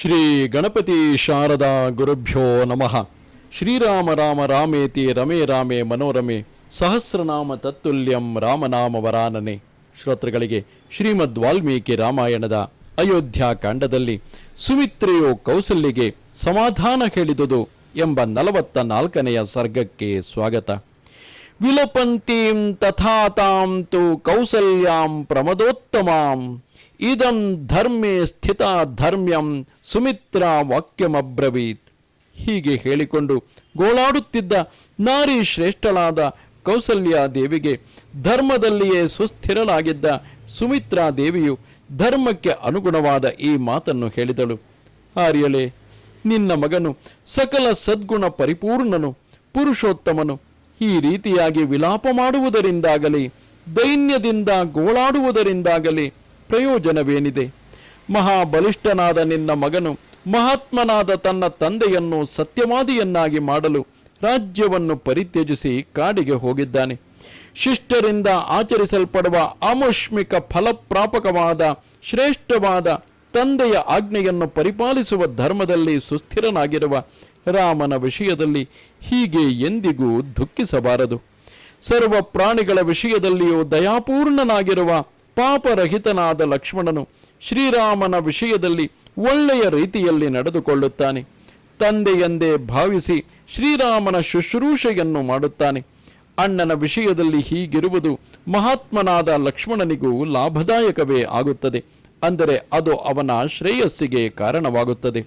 ಶ್ರೀ ಗಣಪತಿ ಶಾರದಾ ಗುರುಭ್ಯೋ ನಮಃ. ಶ್ರೀರಾಮ ರಾಮ ರಾಮೇತಿ ರಮೇ ರಾಮೇ ಮನೋರಮೆ ಸಹಸ್ರನಾಮ ತತ್ತುಲ್ಯಂ ರಾಮನಾಮ ವರಾನನೆ. ಶ್ರೋತೃಗಳಿಗೆ ಶ್ರೀಮದ್ ವಾಲ್ಮೀಕಿ ರಾಮಾಯಣದ ಅಯೋಧ್ಯ ಕಾಂಡದಲ್ಲಿ ಸುಮಿತ್ರೆಯು ಕೌಸಲ್ಯಗೆ ಸಮಾಧಾನ ಹೇಳಿದುದು ಎಂಬ ನಲವತ್ತ ನಾಲ್ಕನೆಯ ಸರ್ಗಕ್ಕೆ ಸ್ವಾಗತ. ವಿಲಪಂತೀಂ ತಥಾತಾಂ ತು ಕೌಸಲ್ಯಾಂ ಪ್ರಮದೋತ್ತಮಾಂ ಇದಂ ಧರ್ಮೇ ಸ್ಥಿತ ಧರ್ಮ್ಯಂ ಸುಮಿತ್ರ ವಾಕ್ಯಮಬ್ರವೀತ್. ಹೀಗೆ ಹೇಳಿಕೊಂಡು ಗೋಳಾಡುತ್ತಿದ್ದ ನಾರಿ ಶ್ರೇಷ್ಠಳಾದ ಕೌಸಲ್ಯ ದೇವಿಗೆ ಧರ್ಮದಲ್ಲಿಯೇ ಸುಸ್ಥಿರಳಾಗಿದ್ದ ಸುಮಿತ್ರಾ ದೇವಿಯು ಧರ್ಮಕ್ಕೆ ಅನುಗುಣವಾದ ಈ ಮಾತನ್ನು ಹೇಳಿದಳು. ಆರ್ಯಳೆ, ನಿನ್ನ ಮಗನು ಸಕಲ ಸದ್ಗುಣ ಪರಿಪೂರ್ಣನು, ಪುರುಷೋತ್ತಮನು. ಈ ರೀತಿಯಾಗಿ ವಿಲಾಪ ಮಾಡುವುದರಿಂದಾಗಲಿ, ದೈನ್ಯದಿಂದ ಗೋಳಾಡುವುದರಿಂದಾಗಲಿ ಪ್ರಯೋಜನವೇನಿದೆ? ಮಹಾಬಲಿಷ್ಠನಾದ ನಿನ್ನ ಮಗನು ಮಹಾತ್ಮನಾದ ತನ್ನ ತಂದೆಯನ್ನು ಸತ್ಯವಾದಿಯನ್ನಾಗಿ ಮಾಡಲು ರಾಜ್ಯವನ್ನು ಪರಿತ್ಯಜಿಸಿ ಕಾಡಿಗೆ ಹೋಗಿದ್ದಾನೆ. ಶಿಷ್ಟರಿಂದ ಆಚರಿಸಲ್ಪಡುವ ಅಮುಷ್ಮಿಕ ಫಲಪ್ರಾಪಕವಾದ ಶ್ರೇಷ್ಠವಾದ ತಂದೆಯ ಆಜ್ಞೆಯನ್ನು ಪರಿಪಾಲಿಸುವ ಧರ್ಮದಲ್ಲಿ ಸುಸ್ಥಿರನಾಗಿರುವ ರಾಮನ ವಿಷಯದಲ್ಲಿ ಹೀಗೆ ಎಂದಿಗೂ ದುಃಖಿಸಬಾರದು. ಸರ್ವ ಪ್ರಾಣಿಗಳ ವಿಷಯದಲ್ಲಿಯೂ ದಯಾಪೂರ್ಣನಾಗಿರುವ ಪಾಪರಹಿತನಾದ ಲಕ್ಷ್ಮಣನು ಶ್ರೀರಾಮನ ವಿಷಯದಲ್ಲಿ ಒಳ್ಳೆಯ ರೀತಿಯಲ್ಲಿ ನಡೆದುಕೊಳ್ಳುತ್ತಾನೆ. ತಂದೆಯೆಂದೇ ಭಾವಿಸಿ ಶ್ರೀರಾಮನ ಶುಶ್ರೂಷೆಯನ್ನು ಮಾಡುತ್ತಾನೆ. ಅಣ್ಣನ ವಿಷಯದಲ್ಲಿ ಹೀಗಿರುವುದು ಮಹಾತ್ಮನಾದ ಲಕ್ಷ್ಮಣನಿಗೂ ಲಾಭದಾಯಕವೇ ಆಗುತ್ತದೆ. ಅಂದರೆ ಅದು ಅವನ ಶ್ರೇಯಸ್ಸಿಗೆ ಕಾರಣವಾಗುತ್ತದೆ.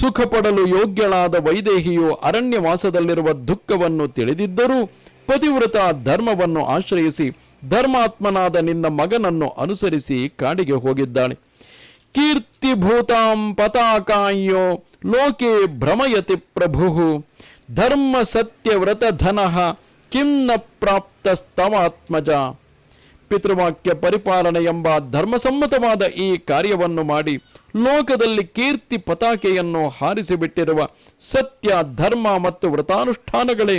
ಸುಖ ಪಡಲು ಯೋಗ್ಯಳಾದ ವೈದೇಹಿಯು ಅರಣ್ಯವಾಸದಲ್ಲಿರುವ ದುಃಖವನ್ನು ತಿಳಿದಿದ್ದರೂ ಪತಿವ್ರತ ಧರ್ಮವನ್ನು ಆಶ್ರಯಿಸಿ ಧರ್ಮಾತ್ಮನಾದ ನಿನ್ನ ಮಗನನ್ನು ಅನುಸರಿಸಿ ಕಾಡಿಗೆ ಹೋಗಿದ್ದಾಳೆ ಕೀರ್ತಿಭೂತಾಂ ಪತಾಕಾಯ್ಯೋ ಲೋಕೆ ಭ್ರಮಯತಿ ಪ್ರಭು ಧರ್ಮ ಸತ್ಯವ್ರತ ಧನಃ ಪ್ರಾಪ್ತ ಸ್ತವಾತ್ಮಜ ಪಿತೃವಾಕ್ಯ ಪರಿಪಾಲನೆ ಎಂಬ ಧರ್ಮಸಮ್ಮತವಾದ ಈ ಕಾರ್ಯವನ್ನು ಮಾಡಿ ಲೋಕದಲ್ಲಿ ಕೀರ್ತಿ ಪತಾಕೆಯನ್ನು ಹಾರಿಸಿಬಿಟ್ಟಿರುವ ಸತ್ಯ, ಧರ್ಮ ಮತ್ತು ವ್ರತಾನುಷ್ಠಾನಗಳೇ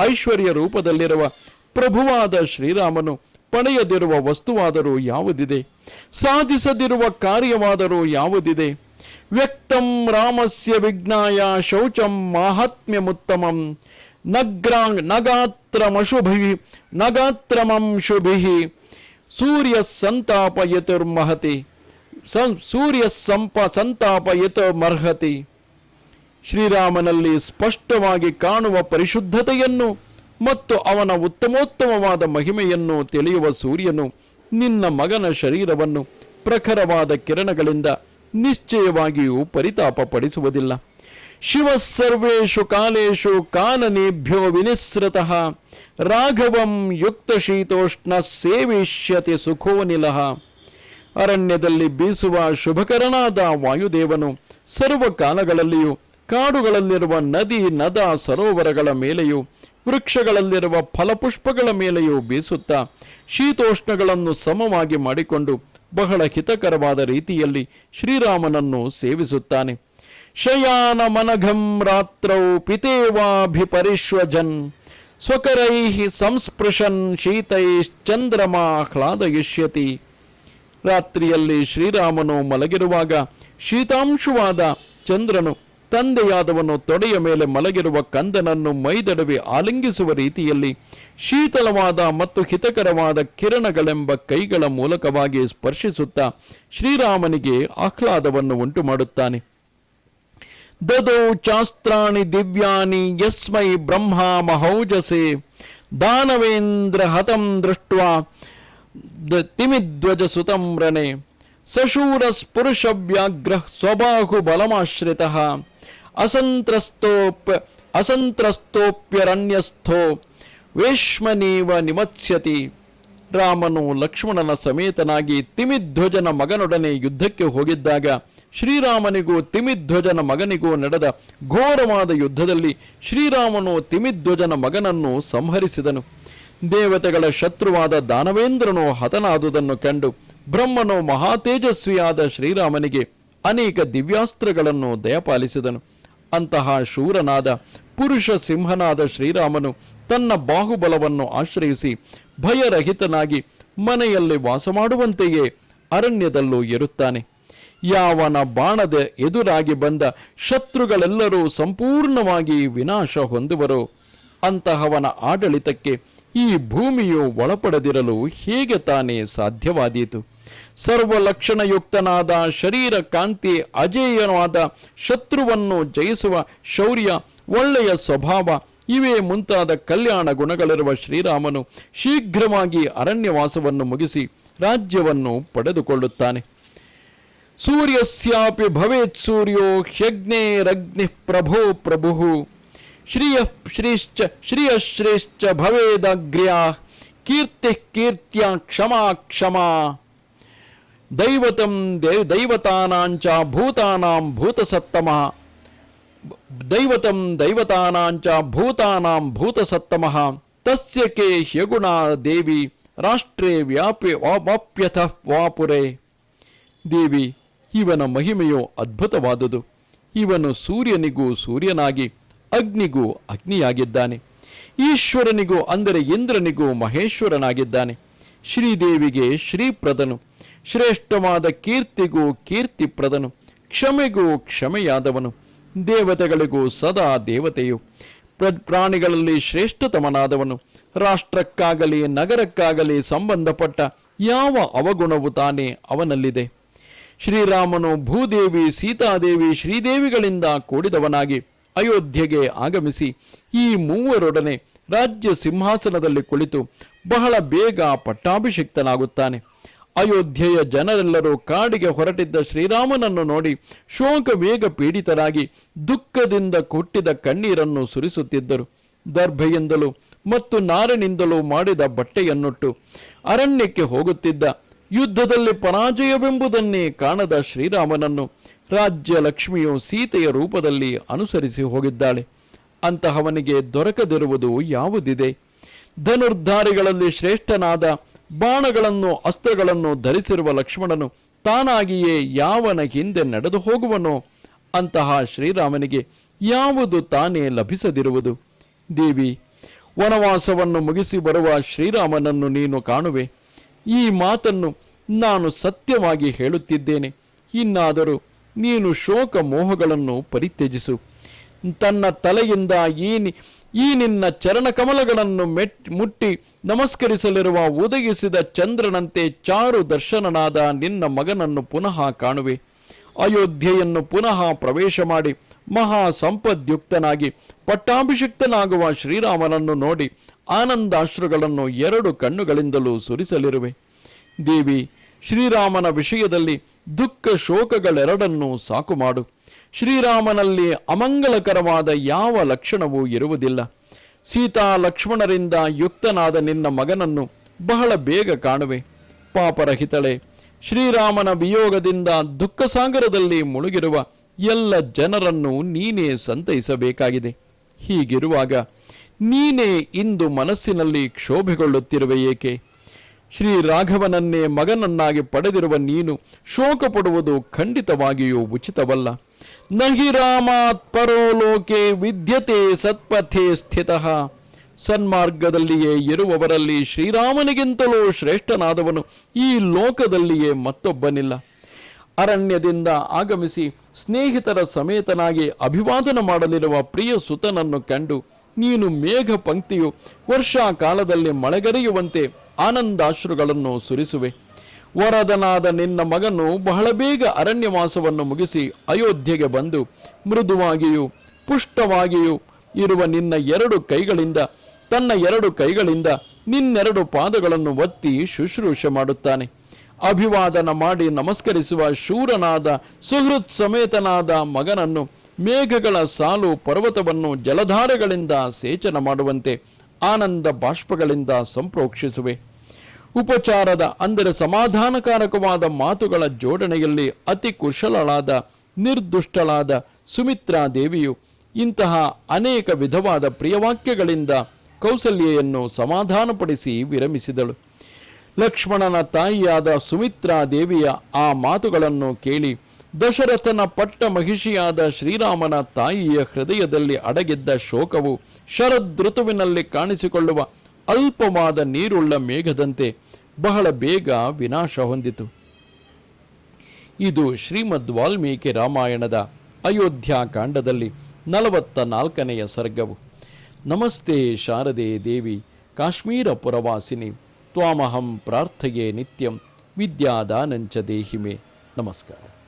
ಐಶ್ವರ್ಯ ರೂಪದಲ್ಲಿರುವ ಪ್ರಭುವಾದ ಶ್ರೀರಾಮನು ಪಡೆಯದಿರುವ ವಸ್ತುವಾದರೂ ಯಾವುದಿದೆ? ಸಾಧಿಸದಿರುವ ಕಾರ್ಯವಾದರೂ ಯಾವುದಿದೆ? ವ್ಯಕ್ತಂ ರಾಮಸ್ಯ ವಿಜ್ಞಾಯ ಶೌಚಂ ಮಾಹಾತ್ಮ್ಯಮುತ್ತಮಂ ನಗ್ರಾಂಗ್ ನಗಾತ್ರಮಶುಭಿ ನಗಾತ್ರಮಂ ಶುಭಿ ಸೂರ್ಯ ಸಂತಾಪಯತುರ್ಮಹತಿ ಸೂರ್ಯ ಸಂಪ ಸಂತಾಪಯತುರ್ಮರ್ಹತಿ ಶ್ರೀರಾಮನಲ್ಲಿ ಸ್ಪಷ್ಟವಾಗಿ ಕಾಣುವ ಪರಿಶುದ್ಧತೆಯನ್ನು ಮತ್ತು ಅವನ ಉತ್ತಮೋತ್ತಮವಾದ ಮಹಿಮೆಯನ್ನು ತಿಳಿಯುವ ಸೂರ್ಯನು ನಿನ್ನ ಮಗನ ಶರೀರವನ್ನು ಪ್ರಖರವಾದ ಕಿರಣಗಳಿಂದ ನಿಶ್ಚಯವಾಗಿಯೂ ಪರಿತಾಪ ಪಡಿಸುವುದಿಲ್ಲ ಶಿವ ಸರ್ವೇಶು ಕಾಲೇಶು ಕಾನನೇಭ್ಯೋ ವಿನಿಸೃತಃ. ರಾಘವಂ ಯುಕ್ತ ಶೀತೋಷ್ಣ ಸೇವಿಷ್ಯತೆ ಸುಖೋ ನಿಲಹ ಅರಣ್ಯದಲ್ಲಿ ಬೀಸುವ ಶುಭಕರನಾದ ವಾಯುದೇವನು ಸರ್ವ ಕಾಲಗಳಲ್ಲಿಯೂ ಕಾಡುಗಳಲ್ಲಿರುವ ನದಿ, ನದ ಸರೋವರಗಳ ಮೇಲೆಯೂ, ವೃಕ್ಷಗಳಲ್ಲಿರುವ ಫಲಪುಷ್ಪಗಳ ಮೇಲೆಯೂ ಬೀಸುತ್ತಾ, ಶೀತೋಷ್ಣಗಳನ್ನು ಸಮವಾಗಿ ಮಾಡಿಕೊಂಡು ಬಹಳ ಹಿತಕರವಾದ ರೀತಿಯಲ್ಲಿ ಶ್ರೀರಾಮನನ್ನು ಸೇವಿಸುತ್ತಾನೆ. ಶಯಾನ ಮನಘಂ ರಾತ್ರೌ ಪಿತೇವಾಭಿಪರಿಶ್ವಜನ್ ಸ್ವಕರೈ ಸಂಸ್ಪೃಶನ್ ಶೀತೈಶ್ಚಂದ್ರಮಾಹ್ಲಾದಯಿಷ್ಯತಿ ರಾತ್ರಿಯಲ್ಲಿ ಶ್ರೀರಾಮನು ಮಲಗಿರುವಾಗ ಶೀತಾಂಶುವಾದ ಚಂದ್ರನು ತಂದೆಯಾದವನು ತೊಡೆಯ ಮೇಲೆ ಮಲಗಿರುವ ಕಂದನನ್ನು ಮೈದಡವೆ ಆಲಿಂಗಿಸುವ ರೀತಿಯಲ್ಲಿ ಶೀತಲವಾದ ಮತ್ತು ಹಿತಕರವಾದ ಕಿರಣಗಳೆಂಬ ಕೈಗಳ ಮೂಲಕವಾಗಿ ಸ್ಪರ್ಶಿಸುತ್ತಾ ಶ್ರೀರಾಮನಿಗೆ ಆಹ್ಲಾದವನ್ನು ಉಂಟು ಮಾಡುತ್ತಾನೆ ದದೌ ಚಾಸ್ತ್ರಾಣಿ ದಿವ್ಯಾನಿ ಯಸ್ಮೈ ಬ್ರಹ್ಮ ಮಹೌಜಸೆ ದಾನವೇಂದ್ರ ಹತಂ ದೃಷ್ಟ ತಿಮಿಧ್ವಜ ಸುತಂ ರನೆ ಸಶೂರ ಸ್ಪುರುಷ ವ್ಯಾಘ್ರ ಸ್ವಬಾಹು ಬಲಮಾಶ್ರಿತ ಅಸಂತ್ರಸ್ತೋಪ್ ಅಸಂತ್ರಸ್ತೋಪ್ಯರಣ್ಯಸ್ಥೋ, ವೇಶ್ಮನೇವ ನಿಮತ್ಸ್ಯತಿ. ರಾಮನು ಲಕ್ಷ್ಮಣನ ಸಮೇತನಾಗಿ ತಿಮಿಧ್ವಜನ ಮಗನೊಡನೆ ಯುದ್ಧಕ್ಕೆ ಹೋಗಿದ್ದಾಗ ಶ್ರೀರಾಮನಿಗೂ ತಿಮಿಧ್ವಜನ ಮಗನಿಗೂ ನಡೆದ ಘೋರವಾದ ಯುದ್ಧದಲ್ಲಿ ಶ್ರೀರಾಮನು ತಿಮಿಧ್ವಜನ ಮಗನನ್ನು ಸಂಹರಿಸಿದನು. ದೇವತೆಗಳ ಶತ್ರುವಾದ ದಾನವೇಂದ್ರನು ಹತನಾದುದನ್ನು ಕಂಡು ಬ್ರಹ್ಮನು ಮಹಾತೇಜಸ್ವಿಯಾದ ಶ್ರೀರಾಮನಿಗೆ ಅನೇಕ ದಿವ್ಯಾಸ್ತ್ರಗಳನ್ನು ದಯಪಾಲಿಸಿದನು. ಅಂತಹ ಶೂರನಾದ ಪುರುಷ ಸಿಂಹನಾದ ಶ್ರೀರಾಮನು ತನ್ನ ಬಾಹುಬಲವನ್ನು ಆಶ್ರಯಿಸಿ ಭಯರಹಿತನಾಗಿ ಮನೆಯಲ್ಲಿ ವಾಸ ಮಾಡುವಂತೆಯೇ ಅರಣ್ಯದಲ್ಲೂ ಇರುತ್ತಾನೆ. ಯಾವನ ಬಾಣದ ಎದುರಾಗಿ ಬಂದ ಶತ್ರುಗಳೆಲ್ಲರೂ ಸಂಪೂರ್ಣವಾಗಿ ವಿನಾಶ ಹೊಂದುವರು. ಅಂತಹವನ ಆಡಳಿತಕ್ಕೆ ಈ ಭೂಮಿಯು ಒಳಪಡದಿರಲು ಹೇಗೆ ತಾನೇ ಸಾಧ್ಯವಾದೀತು? ಸರ್ವಲಕ್ಷಣಯುಕ್ತನಾದ ಶರೀರ ಕಾಂತಿ ಅಜೇಯವಾದ ಶತ್ರುವನ್ನು ಜಯಿಸುವ ಶೌರ್ಯ, ಒಳ್ಳೆಯ ಸ್ವಭಾವ, ಇವೇ ಮುಂತಾದ ಕಲ್ಯಾಣ ಗುಣಗಳಿರುವ ಶ್ರೀರಾಮನು ಶೀಘ್ರವಾಗಿ ಅರಣ್ಯವಾಸವನ್ನು ಮುಗಿಸಿ ರಾಜ್ಯವನ್ನು ಪಡೆದುಕೊಳ್ಳುತ್ತಾನೆ. ಸೂರ್ಯಸ್ಯಾಪಿ ಭವೇತ್ ಸೂರ್ಯೋ ಹ್ಯಗ್ನೇರಗ್ನಿ ಪ್ರಭೋ ಪ್ರಭು ಶ್ರೀಯ ಶ್ರೀಶ್ಚ ಶ್ರಿಯಶ್ರೇಶ್ಚ ಭವೇದಗ್ರ್ಯಾ ಕೀರ್ತಿ ಕೀರ್ತ್ಯ ಕ್ಷಮಾ ಕ್ಷಮಾ ದೈವತಂ ದೇವ್ ದೈವತಾನಾಂಚ ಭೂತಾನಾಂ ಭೂತಸತ್ತಮಃ. ದೈವತಂ ದೈವತಾನಾಂಚ ಭೂತಾನಾಂ ಭೂತಸತ್ತಮಃ. ತಸ್ಯ ಕೆ ಶಗುಣ ದೇವಿ ರಾಷ್ಟ್ರೇ ವ್ಯಾಪ್ಯ ವಾಪ್ಯಥ ವಾಪುರೆ. ದೇವಿ, ಇವನ ಮಹಿಮೆಯು ಅದ್ಭುತವಾದುದು. ಇವನು ಸೂರ್ಯನಿಗೂ ಸೂರ್ಯನಾಗಿ, ಅಗ್ನಿಗೂ ಅಗ್ನಿಯಾಗಿದ್ದಾನೆ. ಈಶ್ವರನಿಗೂ, ಅಂದರೆ ಇಂದ್ರನಿಗೂ ಮಹೇಶ್ವರನಾಗಿದ್ದಾನೆ. ಶ್ರೀದೇವಿಗೆ ಶ್ರೀಪ್ರದನು ಶ್ರೇಷ್ಠವಾದ ಕೀರ್ತಿಗೂ ಕೀರ್ತಿಪ್ರದನು, ಕ್ಷಮೆಗೂ ಕ್ಷಮೆಯಾದವನು, ದೇವತೆಗಳಿಗೂ ಸದಾ ದೇವತೆಯು. ಪ್ರ- ಪ್ರಾಣಿಗಳಲ್ಲಿ ಶ್ರೇಷ್ಠತಮನಾದವನು, ರಾಷ್ಟ್ರಕ್ಕಾಗಲಿ ನಗರಕ್ಕಾಗಲಿ ಸಂಬಂಧಪಟ್ಟ ಯಾವ ಅವಗುಣವು ತಾನೇ ಅವನಲ್ಲಿದೆ. ಶ್ರೀರಾಮನು ಭೂದೇವಿ, ಸೀತಾದೇವಿ, ಶ್ರೀದೇವಿಗಳಿಂದ ಕೂಡಿದವನಾಗಿ ಅಯೋಧ್ಯೆಗೆ ಆಗಮಿಸಿ ಈ ಮೂವರೊಡನೆ ರಾಜ್ಯ ಸಿಂಹಾಸನದಲ್ಲಿ ಕುಳಿತು ಬಹಳ ಬೇಗ ಪಟ್ಟಾಭಿಷಿಕ್ತನಾಗುತ್ತಾನೆ. ಅಯೋಧ್ಯೆಯ ಜನರೆಲ್ಲರೂ ಕಾಡಿಗೆ ಹೊರಟಿದ್ದ ಶ್ರೀರಾಮನನ್ನು ನೋಡಿ ಶೋಕ ವೇಗ ಪೀಡಿತರಾಗಿ ದುಃಖದಿಂದ ಕೊಟ್ಟಿದ ಕಣ್ಣೀರನ್ನು ಸುರಿಸುತ್ತಿದ್ದರು. ದರ್ಭೆಯಿಂದಲೂ ಮತ್ತು ನಾರಿನಿಂದಲೂ ಮಾಡಿದ ಬಟ್ಟೆಯನ್ನುಟ್ಟು ಅರಣ್ಯಕ್ಕೆ ಹೋಗುತ್ತಿದ್ದ. ಯುದ್ಧದಲ್ಲಿ ಪರಾಜಯವೆಂಬುದನ್ನೇ ಕಾಣದ ಶ್ರೀರಾಮನನ್ನು ರಾಜ್ಯ ಲಕ್ಷ್ಮಿಯು ಸೀತೆಯ ರೂಪದಲ್ಲಿ ಅನುಸರಿಸಿ ಹೋಗಿದ್ದಾಳೆ. ಅಂತಹವನಿಗೆ ದೊರಕದಿರುವುದು ಯಾವುದಿದೆ? ಧನುರ್ಧಾರಿಗಳಲ್ಲಿ ಶ್ರೇಷ್ಠನಾದ ಬಾಣಗಳನ್ನು, ಅಸ್ತ್ರಗಳನ್ನು ಧರಿಸಿರುವ ಲಕ್ಷ್ಮಣನು ತಾನಾಗಿಯೇ ಯಾವನ ಹಿಂದೆ ನಡೆದು ಹೋಗುವನೋ ಅಂತಹ ಶ್ರೀರಾಮನಿಗೆ ಯಾವುದು ತಾನೇ ಲಭಿಸದಿರುವುದು. ದೇವಿ, ವನವಾಸವನ್ನು ಮುಗಿಸಿ ಬರುವ ಶ್ರೀರಾಮನನ್ನು ನೀನು ಕಾಣುವೆ. ಈ ಮಾತನ್ನು ನಾನು ಸತ್ಯವಾಗಿ ಹೇಳುತ್ತಿದ್ದೇನೆ. ಇನ್ನಾದರೂ ನೀನು ಶೋಕ ಮೋಹಗಳನ್ನು ಪರಿತ್ಯಜಿಸು. ತನ್ನ ತಲೆಯಿಂದ ಈ ಈ ನಿನ್ನ ಚರಣಕಮಲಗಳನ್ನು ಮೆಟ್ ಮುಟ್ಟಿ ನಮಸ್ಕರಿಸಲಿರುವ ಉದಯಿಸಿದ ಚಂದ್ರನಂತೆ ಚಾರು ದರ್ಶನನಾದ ನಿನ್ನ ಮಗನನ್ನು ಪುನಃ ಕಾಣುವೆ. ಅಯೋಧ್ಯೆಯನ್ನು ಪುನಃ ಪ್ರವೇಶ ಮಾಡಿ ಮಹಾ ಸಂಪದ್ಯುಕ್ತನಾಗಿ ಪಟ್ಟಾಭಿಷಿಕ್ತನಾಗುವ ಶ್ರೀರಾಮನನ್ನು ನೋಡಿ ಆನಂದಾಶ್ರುಗಳನ್ನು ಎರಡು ಕಣ್ಣುಗಳಿಂದಲೂ ಸುರಿಸಲಿರುವೆ. ದೇವಿ, ಶ್ರೀರಾಮನ ವಿಷಯದಲ್ಲಿ ದುಃಖ ಶೋಕಗಳೆರಡನ್ನೂ ಸಾಕು ಮಾಡು. ಶ್ರೀರಾಮನಲ್ಲಿ ಅಮಂಗಳಕರವಾದ ಯಾವ ಲಕ್ಷಣವೂ ಇರುವುದಿಲ್ಲ. ಸೀತಾ ಲಕ್ಷ್ಮಣರಿಂದ ಯುಕ್ತನಾದ ನಿನ್ನ ಮಗನನ್ನು ಬಹಳ ಬೇಗ ಕಾಣುವೆ. ಪಾಪರಹಿತಳೆ, ಶ್ರೀರಾಮನ ವಿಯೋಗದಿಂದ ದುಃಖ ಸಾಗರದಲ್ಲಿ ಮುಳುಗಿರುವ ಎಲ್ಲ ಜನರನ್ನು ನೀನೇ ಸಂತೈಸಬೇಕಾಗಿದೆ. ಹೀಗಿರುವಾಗ ನೀನೇ ಇಂದು ಮನಸ್ಸಿನಲ್ಲಿ ಕ್ಷೋಭೆಗೊಳ್ಳುತ್ತಿರುವ ಏಕೆ? ಶ್ರೀ ರಾಘವನನ್ನೇ ಮಗನನ್ನಾಗಿ ಪಡೆದಿರುವ ನೀನು ಶೋಕ ಪಡುವುದು ಖಂಡಿತವಾಗಿಯೂ ಉಚಿತವಲ್ಲ. ನಹಿ ರಾಮಾತ್ ಪರೋ ಲೋಕೆ ವಿದ್ಯತೆ ಸತ್ಪಥೆ ಸ್ಥಿತಃ. ಸನ್ಮಾರ್ಗದಲ್ಲಿಯೇ ಇರುವವರಲ್ಲಿ ಶ್ರೀರಾಮನಿಗಿಂತಲೂ ಶ್ರೇಷ್ಠನಾದವನು ಈ ಲೋಕದಲ್ಲಿಯೇ ಮತ್ತೊಬ್ಬನಿಲ್ಲ. ಅರಣ್ಯದಿಂದ ಆಗಮಿಸಿ ಸ್ನೇಹಿತರ ಸಮೇತನಾಗಿ ಅಭಿವಾದನ ಮಾಡಲಿರುವ ಪ್ರಿಯ ಸುತನನ್ನು ಕಂಡು ನೀನು ಮೇಘ ಪಂಕ್ತಿಯು ವರ್ಷಾಕಾಲದಲ್ಲಿ ಮಳೆಗರೆಯುವಂತೆ ಆನಂದಾಶ್ರುಗಳನ್ನು ಸುರಿಸುವೆ. ವರದನಾದ ನಿನ್ನ ಮಗನು ಬಹಳ ಬೇಗ ಅರಣ್ಯವಾಸವನ್ನು ಮುಗಿಸಿ ಅಯೋಧ್ಯೆಗೆ ಬಂದು ಮೃದುವಾಗಿಯೂ ಪುಷ್ಟವಾಗಿಯೂ ಇರುವ ನಿನ್ನ ಎರಡು ಕೈಗಳಿಂದ, ತನ್ನ ಎರಡು ಕೈಗಳಿಂದ ನಿನ್ನೆರಡು ಪಾದಗಳನ್ನು ಒತ್ತಿ ಶುಶ್ರೂಷೆ ಮಾಡುತ್ತಾನೆ. ಅಭಿವಾದನ ಮಾಡಿ ನಮಸ್ಕರಿಸುವ ಶೂರನಾದ, ಸುಹೃತ್ ಸಮೇತನಾದ ಮಗನನ್ನು ಮೇಘಗಳ ಸಾಲು ಪರ್ವತವನ್ನು ಜಲಧಾರೆಗಳಿಂದ ಸೇಚನ ಮಾಡುವಂತೆ ಆನಂದ ಬಾಷ್ಪಗಳಿಂದ ಸಂಪ್ರೋಕ್ಷಿಸುವೆ. ಉಪಚಾರದ ಅಂದರೆ ಸಮಾಧಾನಕಾರಕವಾದ ಮಾತುಗಳ ಜೋಡಣೆಯಲ್ಲಿ ಅತಿ ಕುಶಲಳಾದ, ನಿರ್ದುಷ್ಟಳಾದ ಸುಮಿತ್ರಾ ದೇವಿಯು ಇಂತಹ ಅನೇಕ ವಿಧವಾದ ಪ್ರಿಯವಾಕ್ಯಗಳಿಂದ ಕೌಸಲ್ಯೆಯನ್ನು ಸಮಾಧಾನಪಡಿಸಿ ವಿರಮಿಸಿದಳು. ಲಕ್ಷ್ಮಣನ ತಾಯಿಯಾದ ಸುಮಿತ್ರಾ ದೇವಿಯ ಆ ಮಾತುಗಳನ್ನು ಕೇಳಿ ದಶರಥನ ಪಟ್ಟ ಮಹಿಷಿಯಾದ ಶ್ರೀರಾಮನ ತಾಯಿಯ ಹೃದಯದಲ್ಲಿ ಅಡಗಿದ್ದ ಶೋಕವು ಶರದೃತುವಿನಲ್ಲಿ ಕಾಣಿಸಿಕೊಳ್ಳುವ ಅಲ್ಪವಾದ ನೀರುಳ್ಳ ಮೇಘದಂತೆ ಬಹಳ ಬೇಗ ವಿನಾಶ ಹೊಂದಿತು. ಇದು ಶ್ರೀಮದ್ ವಾಲ್ಮೀಕಿ ರಾಮಾಯಣದ ಅಯೋಧ್ಯ ಕಾಂಡದಲ್ಲಿ ನಲವತ್ತ ನಾಲ್ಕನೆಯ ಸರ್ಗವು. ನಮಸ್ತೆ ಶಾರದೆ ದೇವಿ, ಕಾಶ್ಮೀರ ಪುರವಾಸಿನಿ, ತ್ವಾಮಹಂ ಪ್ರಾರ್ಥೆಯೇ ನಿತ್ಯಂ, ವಿದ್ಯಾದಾನಂಚ ದೇಹಿಮೆ. ನಮಸ್ಕಾರ.